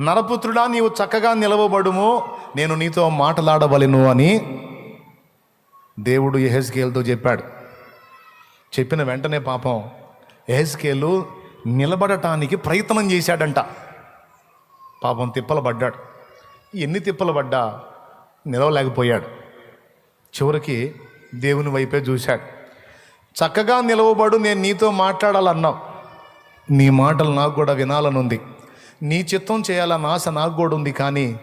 నరపుత్రుడా నీవు చక్కగా నిలవబడుము నేను నీతో మాట్లాడవలెను అని దేవుడు ఎహెస్కేల్తో చెప్పాడు. చెప్పిన వెంటనే పాపం ఎహెస్కేలు నిలబడటానికి ప్రయత్నం చేశాడంట. పాపం తిప్పలు పడ్డాడు. ఎన్ని తిప్పలు పడ్డా నిలవలేకపోయాడు. చివరికి దేవుని వైపే చూశాడు. చక్కగా నిలవబడు నేను నీతో మాట్లాడాలన్నావు. నీ మాటలు నాకు కూడా వినాలనుంది. నీ చిత్తం చేయాలన్న ఆశ నాకు కూడా ఉంది కానీ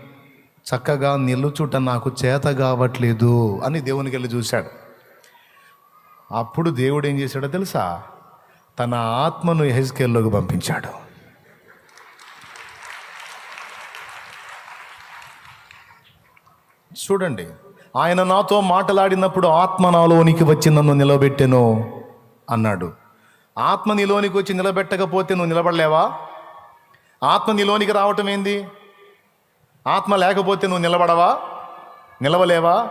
చక్కగా నిలుచుట నాకు చేత కావట్లేదు అని దేవునికి వెళ్ళి చూశాడు. అప్పుడు దేవుడు ఏం చేశాడో తెలుసా? తన ఆత్మను ఎహెస్కేల్లోకి పంపించాడు. చూడండి ఆయన నాతో మాట్లాడినప్పుడు ఆత్మ నాలోనికి వచ్చి నన్ను నిలబెట్టెను అన్నాడు. ఆత్మ నీలోనికి వచ్చి నిలబెట్టకపోతే నువ్వు నిలబడలేవా? ఆత్మ నీలోనికి రావటం ఏంది? ఆత్మ లేకపోతే నువ్వు నిలబడవా? నిలవలేవా?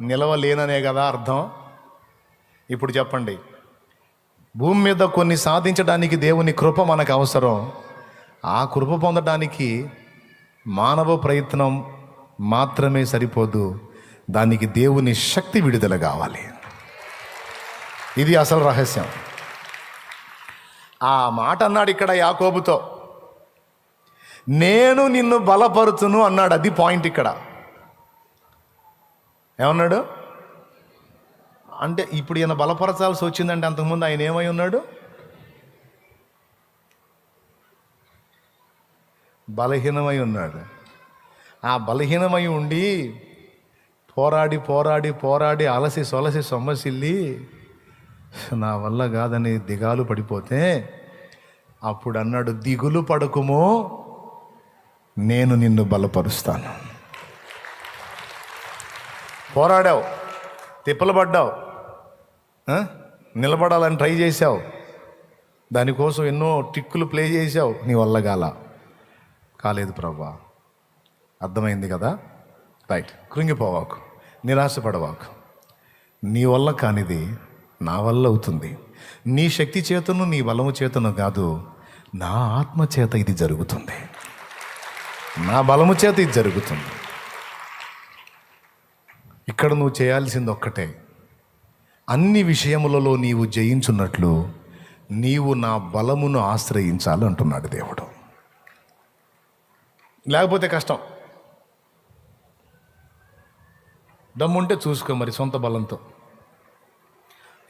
నిలవలేననే కదా అర్థం. ఇప్పుడు చెప్పండి. భూమి మీద కొన్ని సాధించడానికి దేవుని కృప మనకు అవసరం. ఆ కృప పొందడానికి మానవ ప్రయత్నం మాత్రమే సరిపోదు. దానికి దేవుని శక్తి విడుదల కావాలి. ఇది అసలు రహస్యం. ఆ మాట అన్నాడు ఇక్కడ యాకోబుతో. నేను నిన్ను బలపరుచును అన్నాడు. అది పాయింట్ ఇక్కడ. ఏమన్నాడు? అంటే ఇప్పుడు ఈయన బలపరచాల్సి వచ్చిందంటే అంతకుముందు ఆయన ఏమై ఉన్నాడు? బలహీనమై ఉన్నాడు. ఆ బలహీనమై ఉండి పోరాడి పోరాడి పోరాడి అలసి సొలసి సొమ్మసిల్లి నా వల్ల కాదని దిగాలు పడిపోతే అప్పుడు అన్నాడు దిగులు పడకుమో. నేను నిన్ను బలపరుస్తాను. పోరాడావు తిప్పలు పడ్డావు నిలబడాలని ట్రై చేశావు. దానికోసం ఎన్నో టిక్కులు ప్లే చేశావు. నీ వల్ల గాల. కాలేదు ప్రభా అర్థమైంది కదా? రైట్. కృంగిపోవాకు. నిరాశపడవాకు. నీ వల్ల కానిది నా వల్ల అవుతుంది. నీ శక్తి చేతను నీ బలము చేతను కాదు నా ఆత్మ చేత ఇది జరుగుతుంది. నా బలము చేత ఇది జరుగుతుంది. ఇక్కడ నువ్వు చేయాల్సింది ఒక్కటే. అన్ని విషయములలో నీవు జయించున్నట్లు నీవు నా బలమును ఆశ్రయించాలి అంటున్నాడు దేవుడు. లేకపోతే కష్టం. దమ్ముంటే చూసుకో మరి సొంత బలంతో.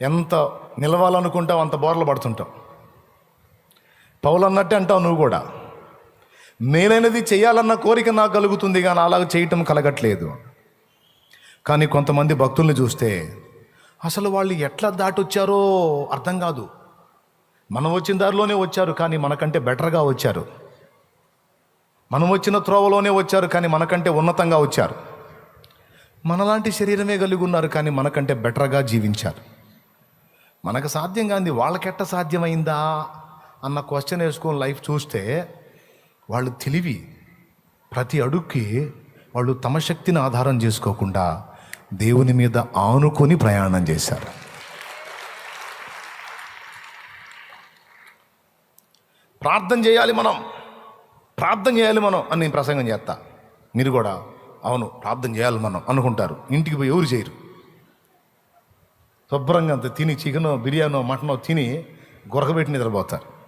ఎంత నిలవాలనుకుంటావు అంత బోర్లు పడుతుంటావు. పౌలు అన్నట్టే అంటావు నువ్వు కూడా. మేలైనది చేయాలన్న కోరిక నాకు కలుగుతుంది కానీ అలాగ చేయటం కలగట్లేదు. కానీ కొంతమంది భక్తుల్ని చూస్తే అసలు వాళ్ళు ఎట్లా దాటొచ్చారో అర్థం కాదు. మనం వచ్చిన దారిలోనే వచ్చారు కానీ మనకంటే బెటర్గా వచ్చారు. మనం వచ్చిన త్రోవలోనే వచ్చారు కానీ మనకంటే ఉన్నతంగా వచ్చారు. మనలాంటి శరీరమే కలిగి ఉన్నారు కానీ మనకంటే బెటర్గా జీవించారు. మనకు సాధ్యం కాంది వాళ్ళకెట్ట సాధ్యమైందా అన్న క్వశ్చన్ వేసుకొని లైఫ్ చూస్తే వాళ్ళు తెలివి. ప్రతి అడుగుకి వాళ్ళు తమ శక్తిని ఆధారం చేసుకోకుండా దేవుని మీద ఆనుకొని ప్రయాణం చేశారు. ప్రార్థన చేయాలి మనం. ప్రార్థన చేయాలి మనం అని నేను ప్రసంగం చేస్తా. మీరు కూడా అవును ప్రార్థన చేయాలి మనం అనుకుంటారు. ఇంటికి పోయి ఎవరు చేయరు. శుభ్రంగా అంత తిని చికెనో బిర్యానో మటనో తిని గొరకబెట్టి నిద్రపోతారు.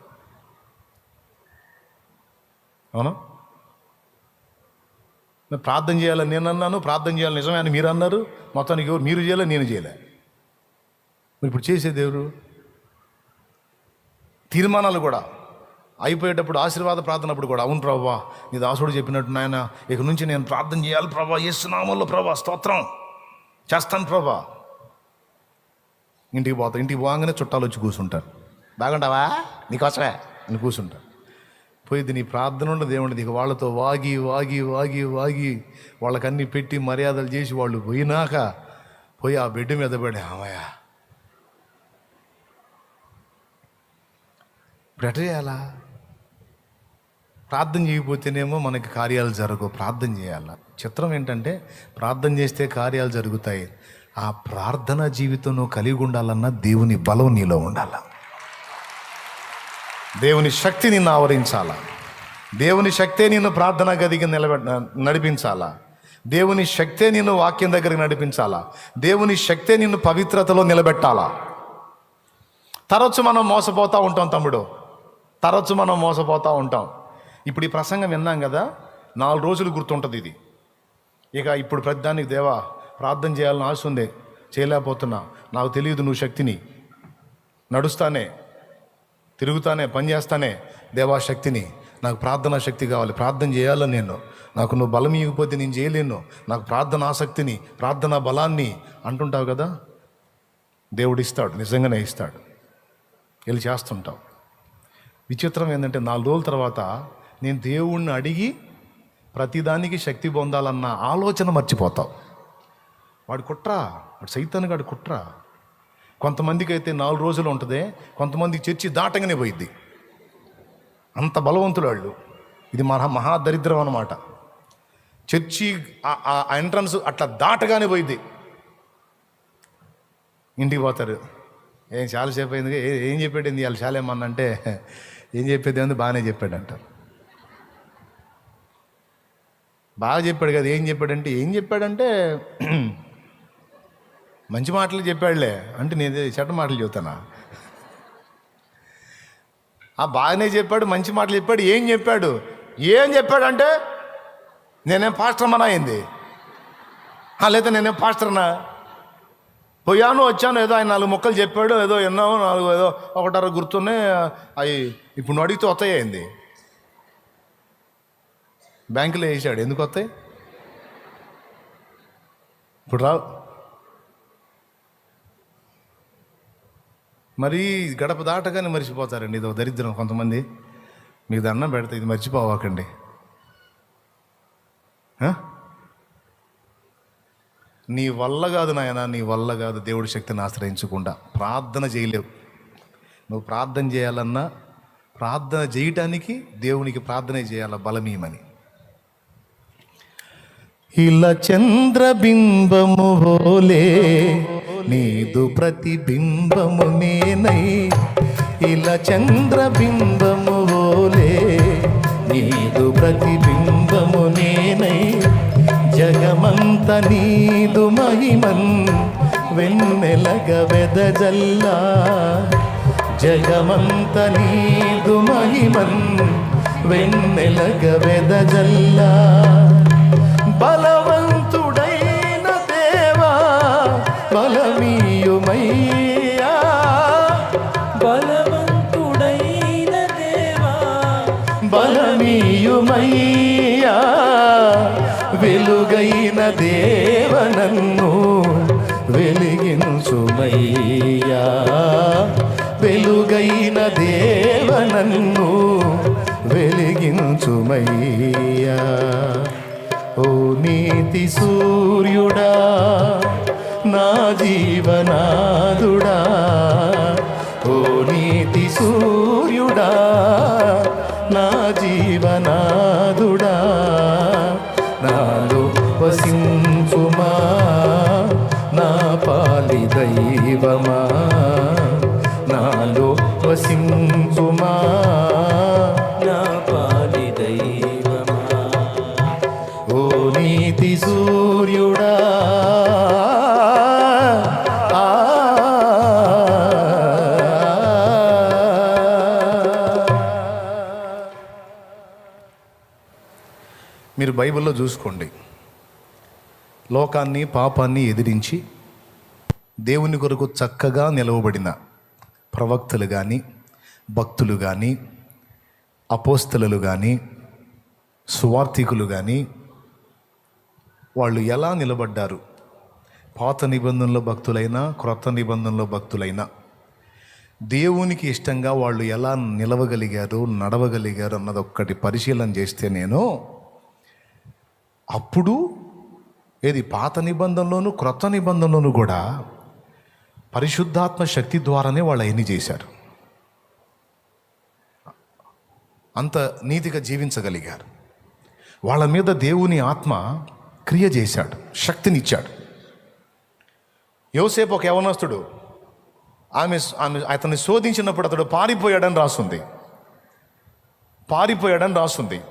అవునా? నేను ప్రార్థన చేయాలని నేను అన్నాను ప్రార్థన చేయాలని నిజమే అని మీరు అన్నారు. మొత్తానికి ఎవరు మీరు చేయలే నేను చేయలే. మరి ఇప్పుడు చేసేది ఎవరు? తీర్మానాలు కూడా. అయిపోయేటప్పుడు ఆశీర్వాద ప్రార్థనప్పుడు కూడా. అవును ప్రభా నీ దాసుడు చెప్పినట్టు నాయన ఇక నుంచి నేను ప్రార్థన చేయాలి ప్రభా ఏసునామంలో ప్రభా స్తోత్రం. చేస్తాను ప్రభా. ఇంటికి పోతా ఇంటికి పోగానే చుట్టాలు వచ్చి కూర్చుంటారు. బాగుంటావా? నీకోసమే అని కూర్చుంటారు. పోయి నీ ప్రార్థన ఉండదు దేవుడిది వాళ్ళతో వాగి వాగి వాగి వాగి వాళ్ళకన్నీ పెట్టి మర్యాదలు చేసి వాళ్ళు పోయినాక పోయి ఆ బిడ్డ మీద పడే అమ్మయ్య ఎట్ట చేయాలా ప్రార్థన చేయకపోతేనేమో మనకి కార్యాలు జరగవు ప్రార్థన చేయాలా? చిత్రం ఏంటంటే ప్రార్థన చేస్తే కార్యాలు జరుగుతాయి. ఆ ప్రార్థన జీవితం నువ్వు కలిగి ఉండాలన్నా దేవుని బలం నీలో ఉండాలా? దేవుని శక్తి నిన్ను ఆవరించాలా? దేవుని శక్తే నిన్ను ప్రార్థన గదికి నిలబె నడిపించాలా? దేవుని శక్తే నిన్ను వాక్యం దగ్గరికి నడిపించాలా? దేవుని శక్తే నిన్ను పవిత్రతలో నిలబెట్టాలా? తరచు మనం మోసపోతూ ఉంటాం తమ్ముడు. తరచు మనం మోసపోతూ ఉంటాం. ఇప్పుడు ఈ ప్రసంగం విన్నాం కదా? నాలుగు రోజులు గుర్తుంటుంది ఇది. ఇక ఇప్పుడు ప్రతిదానికి దేవా ప్రార్థన చేయాలని ఆశ ఉంది. చేయలేకపోతున్నా. నాకు తెలియదు నువ్వు శక్తిని. నడుస్తానే. తిరుగుతానే పని చేస్తానే దేవా శక్తిని. నాకు ప్రార్థనా శక్తి కావాలి. ప్రార్థన చేయాలని నేను? నాకు నువ్వు బలం ఇవ్వకపోతే నేను చేయలేను. నాకు ప్రార్థన ఆసక్తిని ప్రార్థనా బలాన్ని అంటుంటావు కదా? దేవుడు ఇస్తాడు. నిజంగానే ఇస్తాడు. వెళ్ళి చేస్తుంటావు. విచిత్రం ఏంటంటే నాలుగు రోజుల తర్వాత నేను దేవుణ్ణి అడిగి ప్రతిదానికి శక్తి పొందాలన్న ఆలోచన మర్చిపోతావు. వాడు కుట్రా? వాడు సైతాన్ని గాడు కుట్రా? కొంతమందికి అయితే నాలుగు రోజులు ఉంటుంది కొంతమందికి చర్చి దాటంగానే పోయిద్ది. అంత బలవంతులు వాళ్ళు. ఇది మహా మహాదరిద్రం అన్నమాట. చర్చి ఆ- ఎంట్రన్స్ అట్లా దాటగానే పోయిద్ది. ఇంటికి పోతారు. ఏం చాలాసేపు అయింది ఏం చెప్పాడు వాళ్ళు చాలా ఏమన్నా అంటే ఏం చెప్పేది అని బాగానే చెప్పాడు అంటారు బాగా చెప్పాడు కదా ఏం చెప్పాడంటే ఏం చెప్పాడంటే మంచి మాటలు చెప్పాడులే. అంటే నేను చెడ్డ మాటలు చెబుతానా? ఆ బాగానే చెప్పాడు మంచి మాటలు చెప్పాడు ఏం చెప్పాడు? ఏం చెప్పాడంటే నేనేం పాస్టర్ అయింది. లేదా నేనేం పాస్టర్నా పోయాను వచ్చాను ఏదో ఆయన నాలుగు మొక్కలు చెప్పాడు ఏదో ఎన్నావు నాలుగు ఏదో ఒకటారు గుర్తున్నాయి అవి ఇప్పుడు నువ్వు అడిగితే వస్తాయి అయింది. బ్యాంకులో వేసాడు. ఎందుకు వస్తాయి? ఇప్పుడు రావు. మరి గడప దాటగానే మర్చిపోతారండి. ఇది ఒక దరిద్రం కొంతమంది. మీకు దండం పెడితే ఇది మర్చిపోవాకండి. నీ వల్ల కాదు నాయన నీ వల్ల కాదు. దేవుడి శక్తిని ఆశ్రయించకుండా ప్రార్థన చేయలేవు. నువ్వు ప్రార్థన చేయాలన్నా ప్రార్థన చేయటానికి దేవునికి ప్రార్థన చేయాల? బలమీమని ఇలా చంద్రబింబము హోలే నీదు ప్రతిబింబము నేనై ఇలా చంద్రబింబము ఓలే నీదు ప్రతిబింబము నేనై జగమంత నీదు మహిమన్ వెన్నెలగ వెదజల్లా. జగమంత నీదు మహిమన్ వెన్నెలగ వెదజల్లా. బల బలమీయుమయ్యా వెలుగైన దేవనన్ను వెలిగించుమయ్యా వెలుగైన దేవనన్ను వెలిగించుమయ్యా ఓ నీతి సూర్యుడా నా జీవనాదుడా ఓ నీతి సూర్యుడా నా జీవనాదు మీరు బైబిల్లో చూసుకోండి. లోకాన్ని పాపాన్ని ఎదిరించి దేవుని కొరకు చక్కగా నిలవబడిన ప్రవక్తలు కానీ భక్తులు కానీ అపోస్తలు కానీ సువార్థికులు కానీ వాళ్ళు ఎలా నిలబడ్డారు? పాత నిబంధనలో భక్తులైనా క్రొత్త నిబంధనలో భక్తులైనా దేవునికి ఇష్టంగా వాళ్ళు ఎలా నిలవగలిగారు నడవగలిగారు అన్నది ఒక్కటి పరిశీలన చేస్తే నేను అప్పుడు ఏది పాత నిబంధనలోను క్రొత్త నిబంధనలోను కూడా పరిశుద్ధాత్మ శక్తి ద్వారానే వాళ్ళు అవన్నీ చేశారు. అంత నీతిగా జీవించగలిగారు. వాళ్ళ మీద దేవుని ఆత్మ క్రియ చేశాడు శక్తినిచ్చాడు. యోసేపు ఒక యవనస్తుడు ఆమె ఆమె అతన్ని శోధించినప్పుడు అతడు పారిపోయాడని రాస్తుంది పారిపోయాడని రాస్తుంది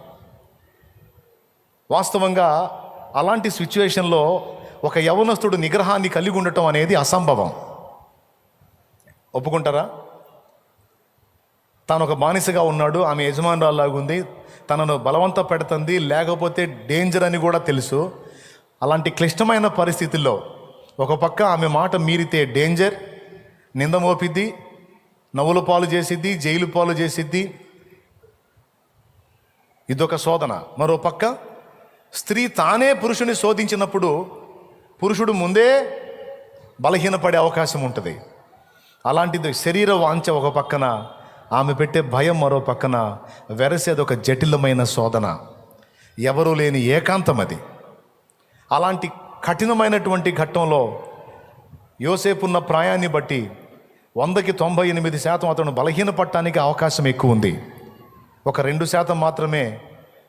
వాస్తవంగా అలాంటి సిచ్యువేషన్లో ఒక యవనస్తుడు నిగ్రహాన్ని కలిగి ఉండటం అనేది అసంభవం. ఒప్పుకుంటారా? తాను ఒక బానిసగా ఉన్నాడు ఆమె యజమానురాల్లాగా ఉంది తనను బలవంత పెడుతుంది లేకపోతే డేంజర్ అని కూడా తెలుసు. అలాంటి క్లిష్టమైన పరిస్థితుల్లో ఒక పక్క ఆమె మాట మీరితే డేంజర్ నింద మోపిద్ది నవ్వుల పాలు చేసిద్ది జైలు పాలు చేసిద్ది. ఇదొక శోధన. మరో పక్క స్త్రీ తానే పురుషుని శోధించినప్పుడు పురుషుడు ముందే బలహీనపడే అవకాశం ఉంటుంది. అలాంటిది శరీర వాంఛ ఒక పక్కన ఆమె పెట్టే భయం మరో పక్కన వెరసేది ఒక జటిలమైన శోధన. ఎవరూ లేని ఏకాంతం అది. అలాంటి కఠినమైనటువంటి ఘట్టంలో యోసేపున్న ప్రాయాన్ని బట్టి వందకి తొంభై ఎనిమిది శాతం అతను బలహీనపడటానికి అవకాశం ఎక్కువ ఉంది. ఒక రెండు శాతం మాత్రమే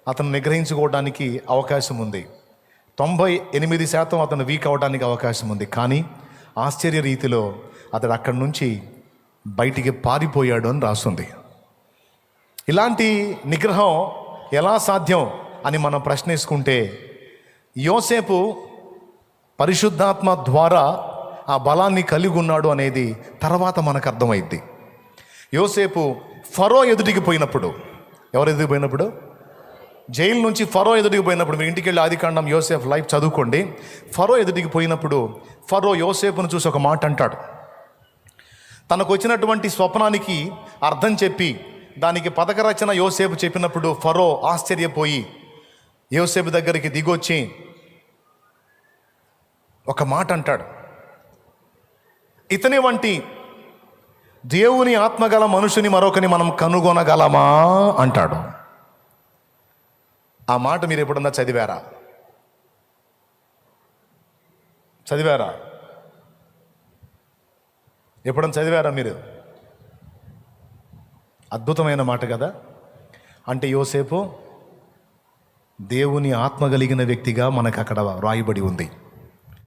అతను నిగ్రహించుకోవడానికి అవకాశం ఉంది. తొంభై ఎనిమిది శాతం అతను వీక్ అవడానికి అవకాశం ఉంది. కానీ ఆశ్చర్య రీతిలో అతడు అక్కడి నుంచి బయటికి పారిపోయాడు అని రాస్తుంది. ఇలాంటి నిగ్రహం ఎలా సాధ్యం అని మనం ప్రశ్నించుకుంటే యోసేపు పరిశుద్ధాత్మ ద్వారా ఆ బలాన్ని కలిగి ఉన్నాడు అనేది తర్వాత మనకు అర్థమైద్ది. యోసేపు ఫరో ఎదుటికి పోయినప్పుడు ఎవరు ఎదుటికి పోయినప్పుడు? జైలు నుంచి ఫరో ఎదుటికి పోయినప్పుడు మీరు ఇంటికి వెళ్ళి ఆదికాండం యోసేఫ్ లైఫ్ చదువుకోండి. ఫరో ఎదుటికి పోయినప్పుడు ఫరో యోసేపును చూసి ఒక మాట అంటాడు. తనకు వచ్చినటువంటి స్వప్నానికి అర్థం చెప్పి దానికి పథక రచన యోసేపు చెప్పినప్పుడు ఫరో ఆశ్చర్యపోయి యోసేపు దగ్గరికి దిగొచ్చి ఒక మాట అంటాడు. ఇతని వంటి దేవుని ఆత్మగల మనుషుని మరొకని మనం కనుగొనగలమా? అంటాడు. ఆ మాట మీరు ఎప్పుడన్నా చదివారా? చదివారా? ఎప్పుడన్నా చదివారా మీరు? అద్భుతమైన మాట కదా. అంటే యోసేపు దేవుని ఆత్మ కలిగిన వ్యక్తిగా మనకు అక్కడ రాయబడి ఉంది.